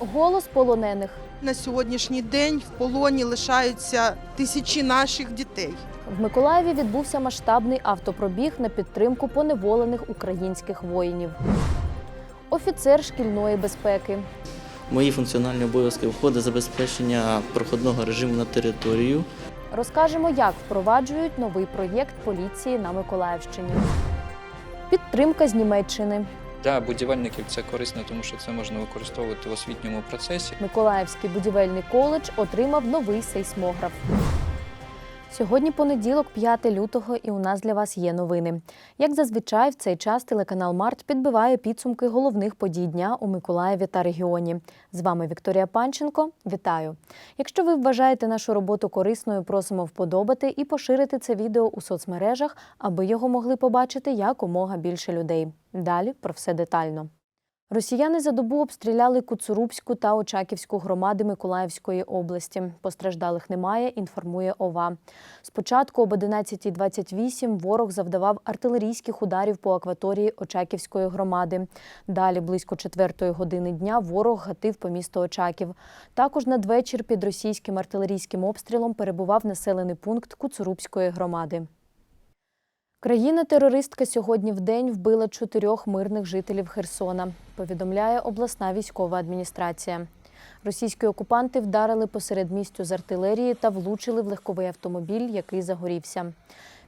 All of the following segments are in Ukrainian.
Голос полонених. На сьогоднішній день в полоні лишаються тисячі наших дітей. В Миколаєві відбувся масштабний автопробіг на підтримку поневолених українських воїнів. Офіцер шкільної безпеки. Мої функціональні обов'язки входить забезпечення проходного режиму на територію, Розкажемо, як впроваджують новий проєкт поліції на Миколаївщині. Підтримка з Німеччини. Для будівельників це корисно, тому що це можна використовувати в освітньому процесі. Миколаївський будівельний коледж отримав новий сейсмограф. Сьогодні понеділок, 5 лютого, і у нас для вас є новини. Як зазвичай, в цей час телеканал Март підбиває підсумки головних подій дня у Миколаєві та регіоні. З вами Вікторія Панченко. Вітаю! Якщо ви вважаєте нашу роботу корисною, просимо вподобати і поширити це відео у соцмережах, аби його могли побачити якомога більше людей. Далі про все детально. Росіяни за добу обстріляли Куцурубську та Очаківську громади Миколаївської області. Постраждалих немає, інформує ОВА. Спочатку об 11.28 ворог завдавав артилерійських ударів по акваторії Очаківської громади. Далі, близько 4 години дня, ворог гатив по місту Очаків. Також надвечір під російським артилерійським обстрілом перебував населений пункт Куцурубської громади. Країна-терористка сьогодні в день вбила чотирьох мирних жителів Херсона, повідомляє обласна військова адміністрація. Російські окупанти вдарили посеред містю з артилерії та влучили в легковий автомобіль, який загорівся.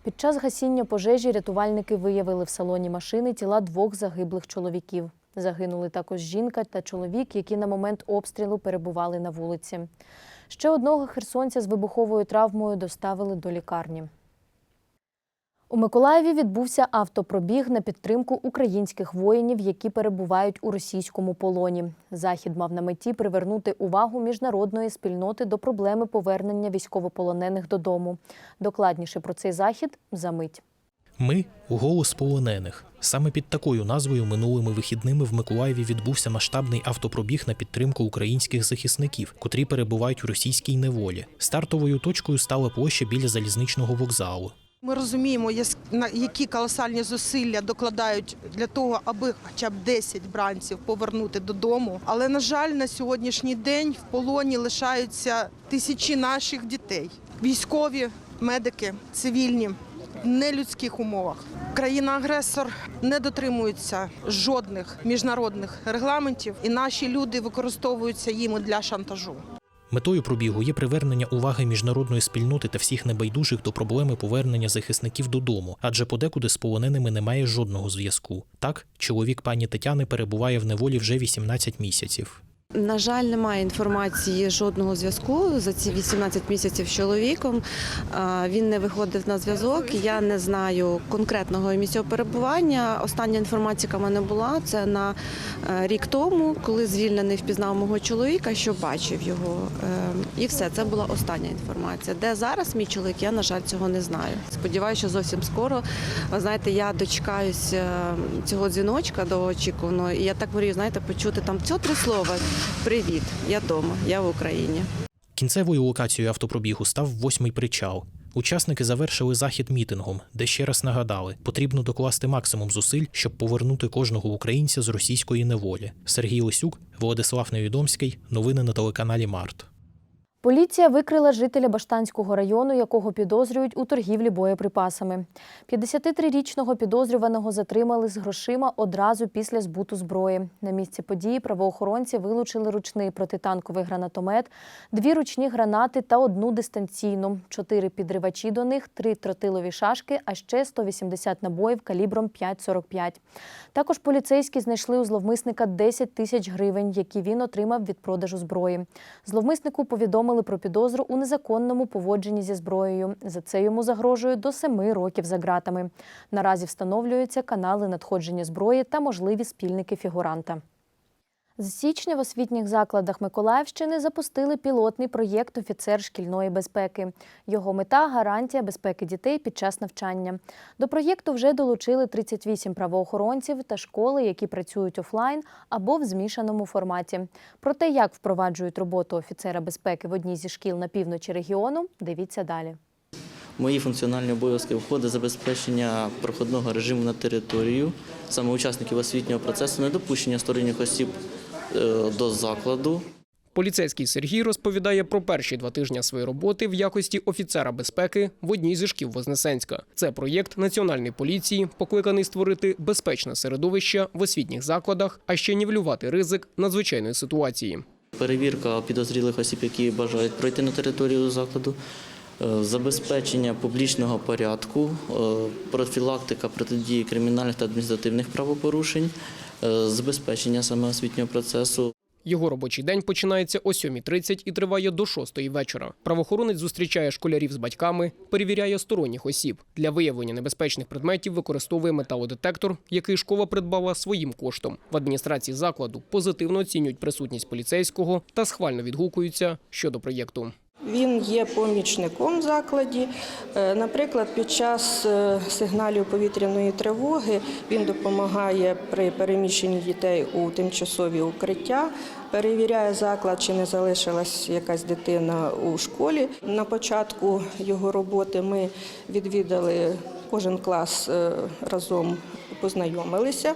Під час гасіння пожежі рятувальники виявили в салоні машини тіла двох загиблих чоловіків. Загинули також жінка та чоловік, які на момент обстрілу перебували на вулиці. Ще одного херсонця з вибуховою травмою доставили до лікарні. У Миколаєві відбувся автопробіг на підтримку українських воїнів, які перебувають у російському полоні. Захід мав на меті привернути увагу міжнародної спільноти до проблеми повернення військовополонених додому. Докладніше про цей захід за мить. Ми голос полонених. Саме під такою назвою минулими вихідними в Миколаєві відбувся масштабний автопробіг на підтримку українських захисників, котрі перебувають у російській неволі. Стартовою точкою стала площа біля залізничного вокзалу. Ми розуміємо, які колосальні зусилля докладають для того, аби хоча б 10 бранців повернути додому. Але на жаль, на сьогоднішній день в полоні лишаються тисячі наших дітей. Військові, медики, цивільні. В нелюдських умовах країна-агресор не дотримується жодних міжнародних регламентів, і наші люди використовуються їми для шантажу. Метою пробігу є привернення уваги міжнародної спільноти та всіх небайдужих до проблеми повернення захисників додому, адже подекуди з полоненими немає жодного зв'язку. Так, чоловік пані Тетяни перебуває в неволі вже 18 місяців. На жаль, немає інформації жодного зв'язку за ці 18 місяців з чоловіком. Він не виходив на зв'язок. Я не знаю конкретного місця перебування. Остання інформація, яка в мене була, це на е, рік тому, коли звільнений впізнав мого чоловіка, що бачив його. Е, І все, це була остання інформація. Де зараз мій чоловік, я на жаль цього не знаю. Сподіваюся, що зовсім скоро. Ви знаєте, я дочекаюсь е, цього дзвіночка довгоочікуваного, і я так мрію, знаєте, почути там цього три слова. Привіт, я вдома, я в Україні. Кінцевою локацією автопробігу став восьмий причал. Учасники завершили захід мітингом, де ще раз нагадали, потрібно докласти максимум зусиль, щоб повернути кожного українця з російської неволі. Сергій Лисюк, Владислав Невідомський. Новини на телеканалі Март. Поліція викрила жителя Баштанського району, якого підозрюють у торгівлі боєприпасами. 53-річного підозрюваного затримали з грошима одразу після збуту зброї. На місці події правоохоронці вилучили ручний протитанковий гранатомет, дві ручні гранати та одну дистанційну, чотири підривачі до них, три тротилові шашки, а ще 180 набоїв калібром 5,45. Також поліцейські знайшли у зловмисника 10 тисяч гривень, які він отримав від продажу зброї. Зловмиснику повідомили про підозру у незаконному поводженні зі зброєю. За це йому загрожує до семи років за ґратами. Наразі встановлюються канали надходження зброї та можливі спільники фігуранта. З січня в освітніх закладах Миколаївщини запустили пілотний проєкт Офіцер шкільної безпеки. Його мета гарантія безпеки дітей під час навчання. До проєкту вже долучили 38 правоохоронців та школи, які працюють офлайн або в змішаному форматі. Про те, як впроваджують роботу офіцера безпеки в одній зі шкіл на півночі регіону, дивіться далі. Мої функціональні обов'язки входить забезпечення проходного режиму на територію, саме учасників освітнього процесу, недопущення сторонніх осіб до закладу. Поліцейський Сергій розповідає про перші два тижні своєї роботи в якості офіцера безпеки в одній зі шкіл Вознесенська. Це проєкт національної поліції, покликаний створити безпечне середовище в освітніх закладах, а ще нівелювати ризик надзвичайної ситуації. Перевірка підозрілих осіб, які бажають пройти на територію закладу, е, забезпечення публічного порядку, е, профілактика протидії кримінальних та адміністративних правопорушень, е, забезпечення саме освітнього процесу. Його робочий день починається о 7.30 і триває до 6 вечора. Правоохоронець зустрічає школярів з батьками, перевіряє сторонніх осіб. Для виявлення небезпечних предметів використовує металодетектор, який школа придбала своїм коштом. В адміністрації закладу позитивно оцінюють присутність поліцейського та схвально відгукуються щодо проєкту. Він є помічником в закладі. Е, Наприклад, під час е, сигналів повітряної тривоги він допомагає при переміщенні дітей у тимчасові укриття, перевіряє заклад, чи не залишилась якась дитина у школі. На початку його роботи ми відвідали кожен клас е, разом. Познайомилися.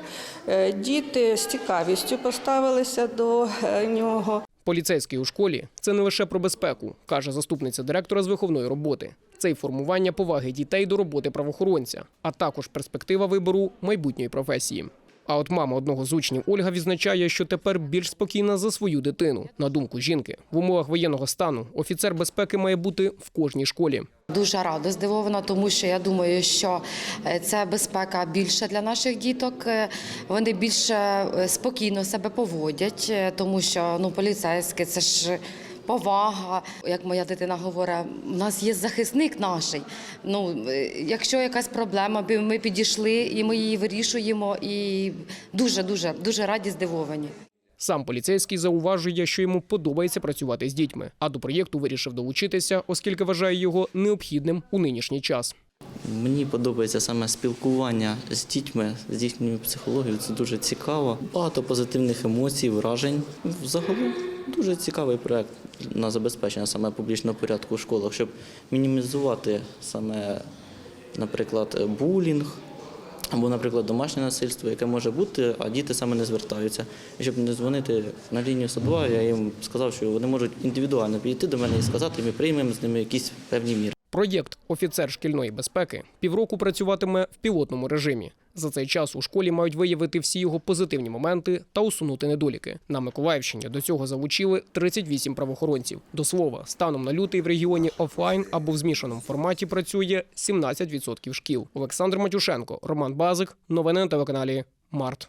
Діти з цікавістю поставилися до нього. Поліцейський у школі це не лише про безпеку, каже заступниця директора з виховної роботи. Це й формування поваги дітей до роботи правоохоронця, а також перспектива вибору майбутньої професії. А от мама одного з учнів Ольга відзначає, що тепер більш спокійна за свою дитину. На думку жінки, в умовах воєнного стану офіцер безпеки має бути в кожній школі. Дуже рада, здивована, тому що я думаю, що е, це безпека більше для наших діток. Е, Вони більше е, спокійно себе поводять, тому що ну поліцейське це ж. Повага, як моя дитина говорить, у нас є захисник наш. Ну, е, якщо якась проблема, ми підійшли і ми її вирішуємо, і дуже, дуже, дуже раді здивовані. Сам поліцейський зауважує, що йому подобається працювати з дітьми, а до проєкту вирішив долучитися, оскільки вважає його необхідним у нинішній час. Мені подобається саме спілкування з дітьми, з їхньою психологією. Це дуже цікаво. Багато позитивних емоцій, вражень. Загалом дуже цікавий проект на забезпечення саме публічного порядку в школах, щоб мінімізувати саме, наприклад, булінг. Або, наприклад, домашнє насильство, яке може бути, а діти саме не звертаються. І щоб не дзвонити на лінію 102, я їм сказав, що вони можуть індивідуально підійти до мене і сказати, ми приймемо з ними якісь певні міри. Проєкт Офіцер шкільної безпеки півроку працюватиме в пілотному режимі. За цей час у школі мають виявити всі його позитивні моменти та усунути недоліки. На Миколаївщині до цього залучили 38 правоохоронців. До слова, станом на лютий в регіоні офлайн або в змішаному форматі працює 17% шкіл. Олександр Матюшенко, Роман Базик. Новини на телеканалі Март.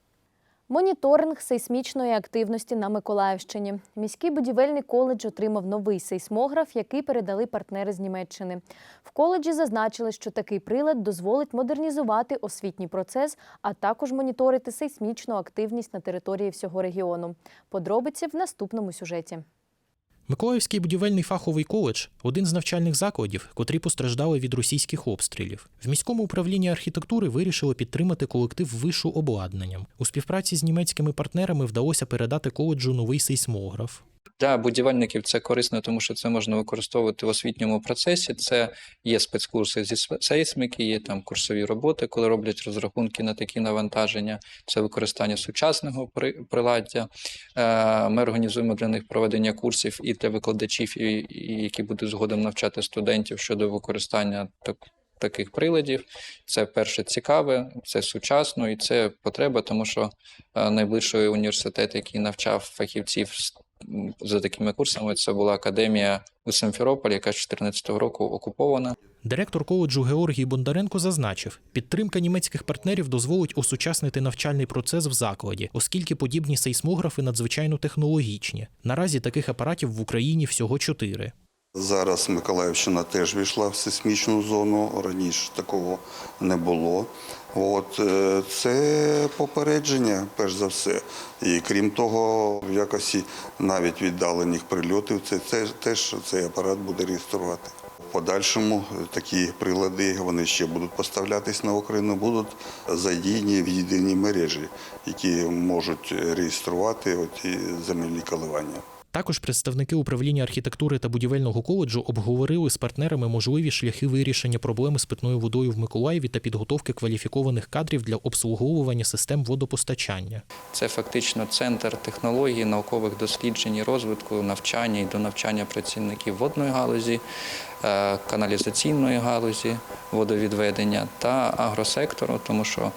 Моніторинг сейсмічної активності на Миколаївщині. Міський будівельний коледж отримав новий сейсмограф, який передали партнери з Німеччини. В коледжі зазначили, що такий прилад дозволить модернізувати освітній процес, а також моніторити сейсмічну активність на території всього регіону. Подробиці в наступному сюжеті. Миколаївський будівельний фаховий коледж один з навчальних закладів, котрі постраждали від російських обстрілів. В міському управлінні архітектури вирішили підтримати колектив вишу обладнанням. У співпраці з німецькими партнерами вдалося передати коледжу новий сейсмограф. Для будівельників це корисно, тому що це можна використовувати в освітньому процесі. Це є спецкурси зі сейсмики, є там курсові роботи, коли роблять розрахунки на такі навантаження. Це використання сучасного приладдя. Е, Ми організуємо для них проведення курсів і для викладачів, які будуть згодом навчати студентів щодо використання так. Таких приладів це перше цікаве, це сучасно і це потреба, тому що е, найближчий університет, який навчав фахівців з за такими курсами, це була академія у Симферополі, яка з 2014 року окупована. Директор коледжу Георгій Бондаренко зазначив, підтримка німецьких партнерів дозволить осучаснити навчальний процес в закладі, оскільки подібні сейсмографи надзвичайно технологічні. Наразі таких апаратів в Україні всього чотири. Зараз Миколаївщина теж війшла в сейсмічну зону. Раніше такого не було. От е, це попередження, перш за все. І крім того, в якості навіть віддалених прильотів, це теж, теж цей апарат буде реєструвати. В подальшому такі прилади вони ще будуть поставлятись на Україну, будуть задіяні в єдиній мережі, які можуть реєструвати оті земельні коливання. Також представники управління архітектури та будівельного коледжу обговорили з партнерами можливі шляхи вирішення проблеми з питною водою в Миколаєві та підготовки кваліфікованих кадрів для обслуговування систем водопостачання. Це фактично центр технологій, наукових досліджень, і розвитку, навчання і до навчання працівників водної галузі, е, каналізаційної галузі, водовідведення та агросектору, тому що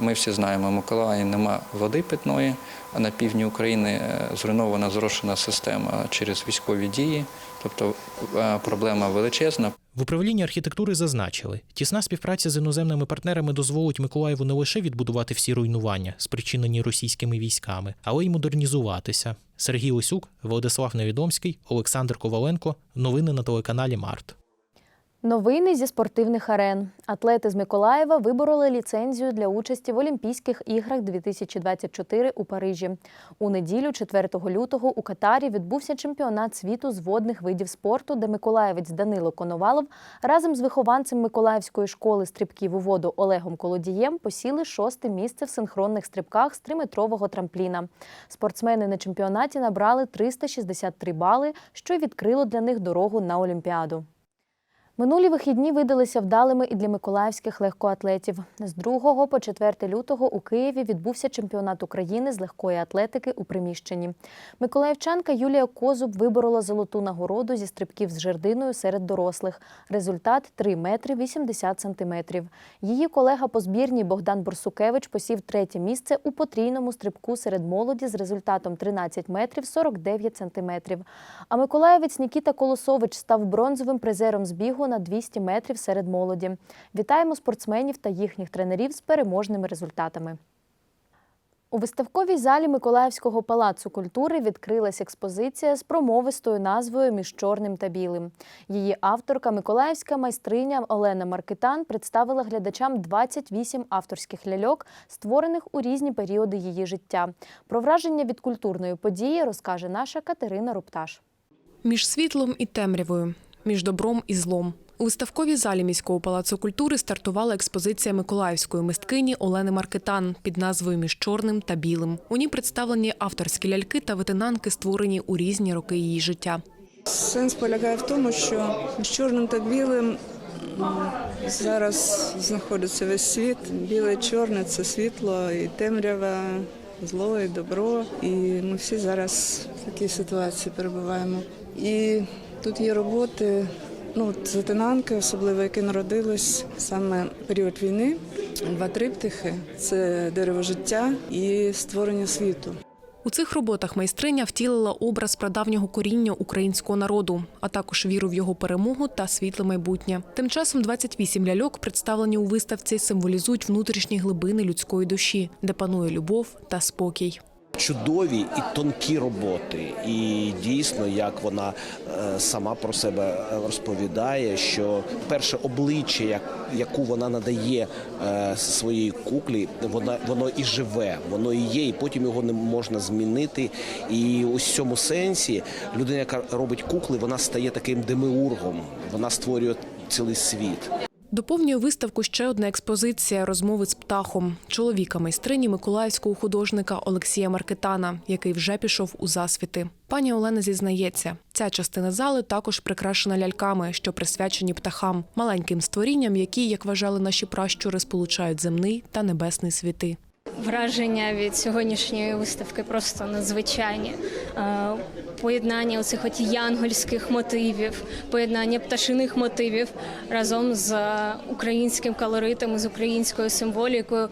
ми всі знаємо, в Миколаєві нема води питної, на півдні України е, зруйнована зрошена система через військові дії, тобто е, проблема величезна. В управлінні архітектури зазначили, тісна співпраця з іноземними партнерами дозволить Миколаєву не лише відбудувати всі руйнування, спричинені російськими військами, але й модернізуватися. Сергій Лисюк, Владислав Невідомський, Олександр Коваленко. Новини на телеканалі Март. Новини зі спортивних арен. Атлети з Миколаєва вибороли ліцензію для участі в Олімпійських іграх 2024 у Парижі. У неділю, 4 лютого, у Катарі відбувся чемпіонат світу з водних видів спорту, де миколаєвець Данило Коновалов разом з вихованцем Миколаївської школи стрибків у воду Олегом Колодієм посіли шосте місце в синхронних стрибках з триметрового трампліна. Спортсмени на чемпіонаті набрали 363 бали, що відкрило для них дорогу на Олімпіаду. Минулі вихідні видалися вдалими і для миколаївських легкоатлетів. З 2 по 4 лютого у Києві відбувся чемпіонат України з легкої атлетики у приміщенні. Миколаївчанка Юлія Козуб виборола золоту нагороду зі стрибків з жердиною серед дорослих. Результат 3 метри 80 сантиметрів. Її колега по збірній Богдан Борсукевич посів третє місце у потрійному стрибку серед молоді з результатом 13 метрів 49 сантиметрів. А миколаївець Нікіта Колосович став бронзовим призером збігу на 200 метрів серед молоді. Вітаємо спортсменів та їхніх тренерів з переможними результатами. У виставковій залі Миколаївського палацу культури відкрилась експозиція з промовистою назвою Між чорним та білим. Її авторка, миколаївська майстриня Олена Маркитан, представила глядачам 28 авторських ляльок, створених у різні періоди її життя. Про враження від культурної події розкаже наша Катерина Рупташ. Між світлом і темрявою, між добром і злом. У виставковій залі міського палацу культури стартувала експозиція миколаївської мисткині Олени Маркетан під назвою Між чорним та білим. У ній представлені авторські ляльки та ветенанки, створені у різні роки її життя. Сенс полягає в тому, що з чорним та білим зараз знаходиться весь світ. Біле чорне це світло і темрява, зло і добро. І ми всі зараз в такій ситуації перебуваємо. І тут є роботи. Ну, затинанки, особливо які народились саме в період війни. Два триптихи це дерево життя і створення світу. У цих роботах майстриня втілила образ прадавнього коріння українського народу, а також віру в його перемогу та світле майбутнє. Тим часом 28 ляльок, представлені у виставці, символізують внутрішні глибини людської душі, де панує любов та спокій. Чудові і тонкі роботи. І дійсно, як вона е, сама про себе розповідає, що перше обличчя, яку вона надає е, своїй куклі, вона воно і живе, воно і є, і потім його не можна змінити. І у цьому сенсі людина, яка робить кукли, вона стає таким демиургом, вона створює цілий світ. Доповнює виставку ще одна експозиція розмови з птахом чоловіка майстрині миколаївського художника Олексія Маркетана, який вже пішов у засвіти. Пані Олена зізнається, ця частина зали також прикрашена ляльками, що присвячені птахам, маленьким створінням, які, як вважали наші пращури, сполучають земний та небесний світи. Враження від сьогоднішньої виставки просто надзвичайні. Е, Поєднання оцих от янгольських мотивів, поєднання пташиних мотивів разом з українським колоритом, з українською символікою.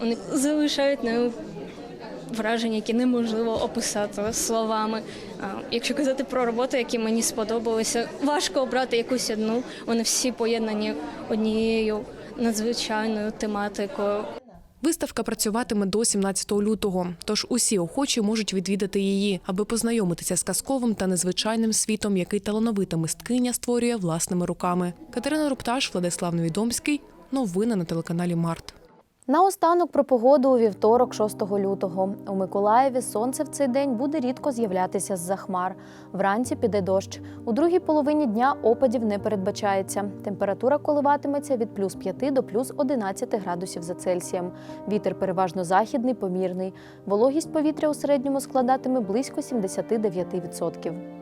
Вони залишають на враження, які неможливо описати словами. Е, Якщо казати про роботи, які мені сподобалися, важко обрати якусь одну. Вони всі поєднані однією надзвичайною тематикою. Виставка працюватиме до 17 лютого, тож усі охочі можуть відвідати її, аби познайомитися з казковим та незвичайним світом, який талановита мисткиня створює власними руками. Катерина Рупташ, Владислав Невідомський. Новини на телеканалі Март. Наостанок про погоду у вівторок, 6 лютого. У Миколаєві сонце в цей день буде рідко з'являтися з-за хмар. Вранці піде дощ. У другій половині дня опадів не передбачається. Температура коливатиметься від плюс 5 до плюс 11 градусів за Цельсієм. Вітер переважно західний, помірний. Вологість повітря у середньому складатиме близько 79%.